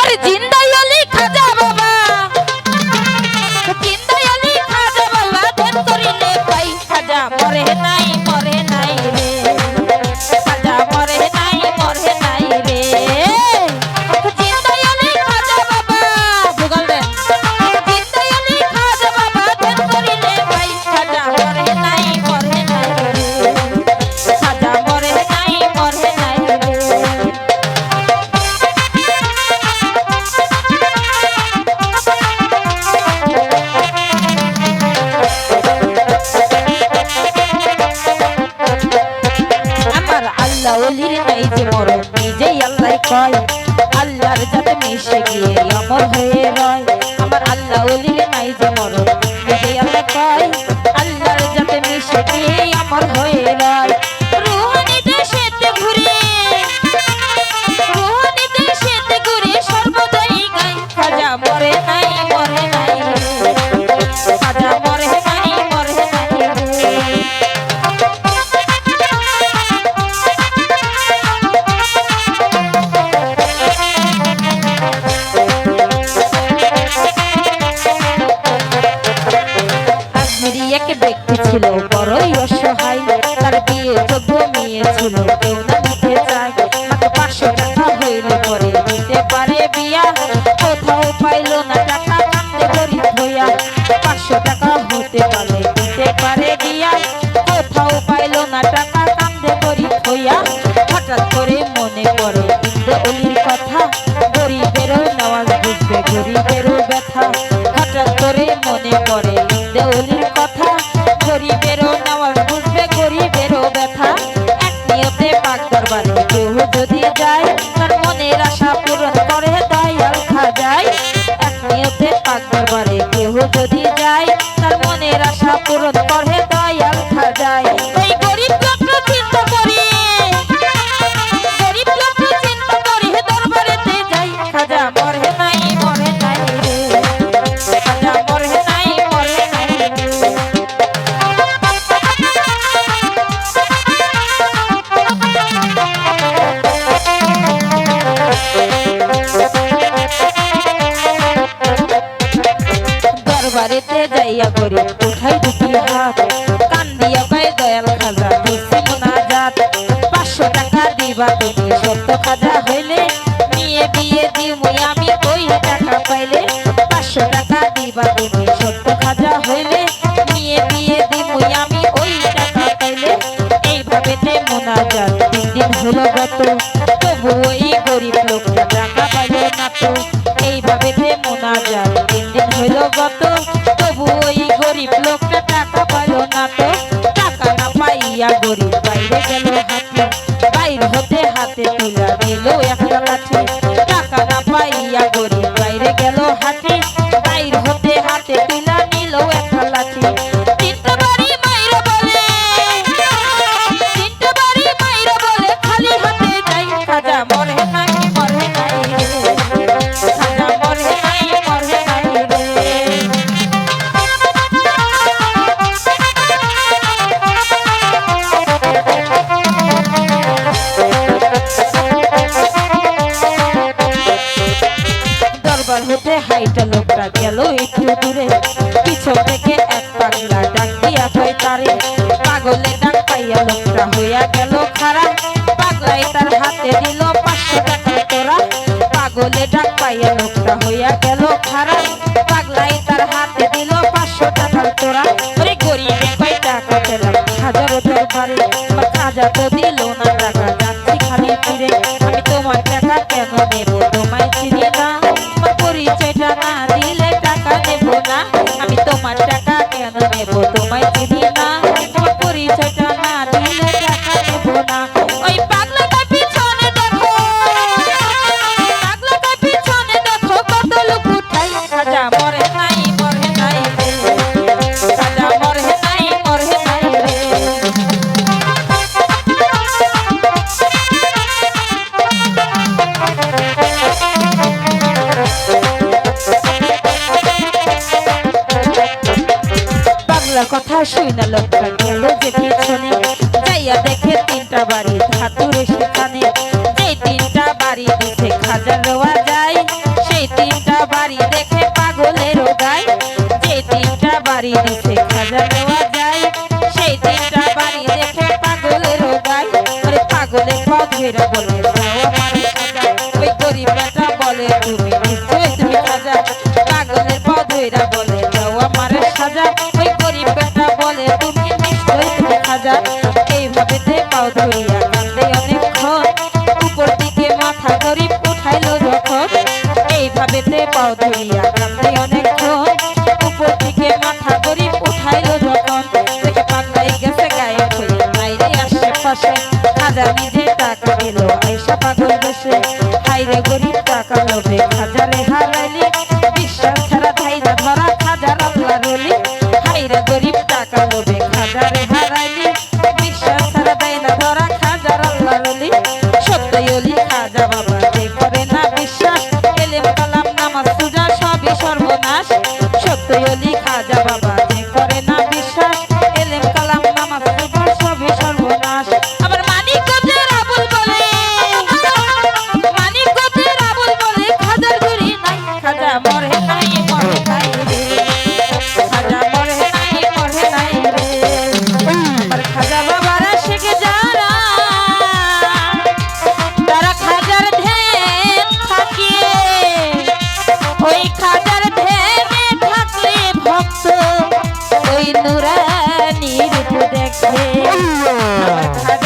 আরে জিন্দাইয়ালি আল্লাহ ওলির নাই যে মরণ নিজেই আল্লাহ কয়। আল্লাহর যাতে মিশে গিয়ে অমর হয়ে রয়। আমার আল্লাহ ওলির নাই যে মরণ নিজেই আল্লাহ কয়। আল্লাহর যাতে মিশে গিয়ে ব্যক্তি ছিল বড়ই অসহায়। তার বিয়ে চোদ্দ মেয়ে ছিল, কেউ না দিতে চায়। মাত্র পাঁচশো টাকা হইলে পরে দিতে পারে বিয়া। কোথাও পাইলো না টাকা কান্দে গরিব হইয়া পাঁচশো টাকা যায়, তার মনের আশা পূরণ করে, দয়াল খাজায়। এক নিয়তে পাক দরবারে কেহ যদি যায়, তার মনের আশা পূরণ করে উঠাই দুটি হাত কান্দিয়া পাই দয়াল খাজা দিছি মোনাজাত পাঁচশো টাকা দিবা তুমি সত্য খাজা এইভাবে তে মোনাজাত তিন দিন হলো গত তবু ওই গরিব লোকটা টাকা পাইল না তো টাকা না পাইয়া গরিব বাইরে গেল হাতে। বাইর হতে হাতে তুলা দিল একটা লাঠি টাকা না পাইয়া গরিব বাইরে গেল হাতে। হতে লোকটা গেল, একটু দূরে। পিছন থেকে এক পাগলা ডাক দিয়া কয়, তারে, পাগলে ডাক পাইয়া লোকটা হইয়া গেল খারাপ পাগলাই তার হাতে দিল পাঁচশো টাকা তোরা। পাগলে ডাক পাইয়া লোকটা হইয়া গেল খারাপ পাগলাই তার হাতে দিল পাঁচশো টাকা তোরা। ওরে গরিবে কয় টাকা পেলাম হাজারো দরবারে খাজা তো দিল না টাকা। যাচ্ছি খালি ফিরে। আমি তোমার টাকা কেন নেব? তোমায় না দিলে টাকা নেব না। আমি তোমার টাকা কেন নেব? তোমায় চিনি শুই লোকটা গেল যে পিছনে। যাইয়া দেখে তিনটা বাড়ি ধাতুর সেখানে। যে তিনটা বাড়ি দিছে খাজা রোয়া যায়, সেই তিনটা বাড়ি দেখে পাগলের গায় যে তিনটা বাড়ি দিছে খাজা রোয়া যায়, সেই তিনটা বাড়ি দেখে পাগলের গায় আরে পাগলের পথ ধরে বলে ওই গরিব বলে, তুমি নিশ্চয় তুমি খাজা। পাগলের পথ ধরে বলে দাও আমার সাজা দিল আইসা পাগল বসে হাইরে গরিব টাকা লোভে খাজারে হারাইলি বিশ্বাস ছাড়া ধাইরা ধরা খাজার আল্লাহ রলি। হাইরে গরিব টাকা লোভে খাজারে হারাইলি বিশ্বাস ছাড়া ধরা রলি। অলি খাজা বাবা যে করে না বিশ্বাস? কালাম, নামাজ, পূজা, সবই সর্বনাশ। অলি ওই নুরানির দেখে।